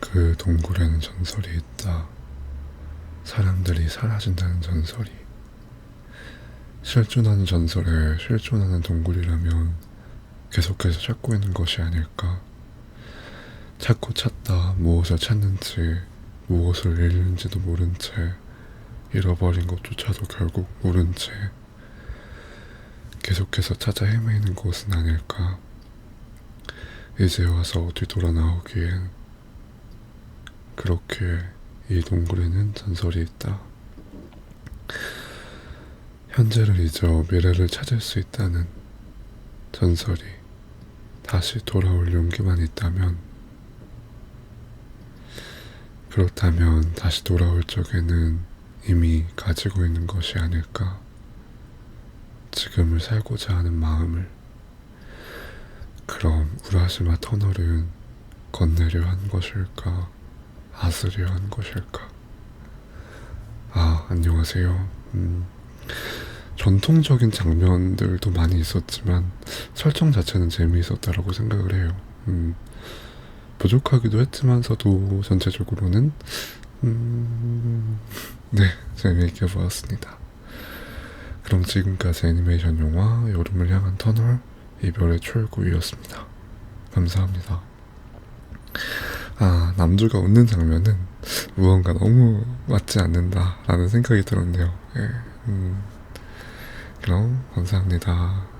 그 동굴에는 전설이 있다. 사람들이 사라진다는 전설이. 실존하는 전설에 실존하는 동굴이라면 계속해서 찾고 있는 것이 아닐까. 찾고 찾다 무엇을 찾는지 무엇을 잃는지도 모른 채 잃어버린 것조차도 결국 모른 채 계속해서 찾아 헤매는 곳은 아닐까. 이제 와서 뒤돌아 나오기엔 그렇게 이 동굴에는 전설이 있다. 현재를 잊어 미래를 찾을 수 있다는 전설이 다시 돌아올 용기만 있다면 그렇다면 다시 돌아올 적에는 이미 가지고 있는 것이 아닐까. 지금을 살고자 하는 마음을. 그럼 우라시마 터널은 건네려 한 것일까? 아스려 한 것일까? 아, 안녕하세요. 음, 전통적인 장면들도 많이 있었지만 설정 자체는 재미있었다라고 생각을 해요. 음, 부족하기도 했지만서도 전체적으로는 음, 네 재미있게 보았습니다. 그럼 지금까지 애니메이션 영화 여름을 향한 터널 이별의 출구이었습니다. 감사합니다. 아 남주가 웃는 장면은 무언가 너무 맞지 않는다라는 생각이 들었네요. 예, 음, 그럼 감사합니다.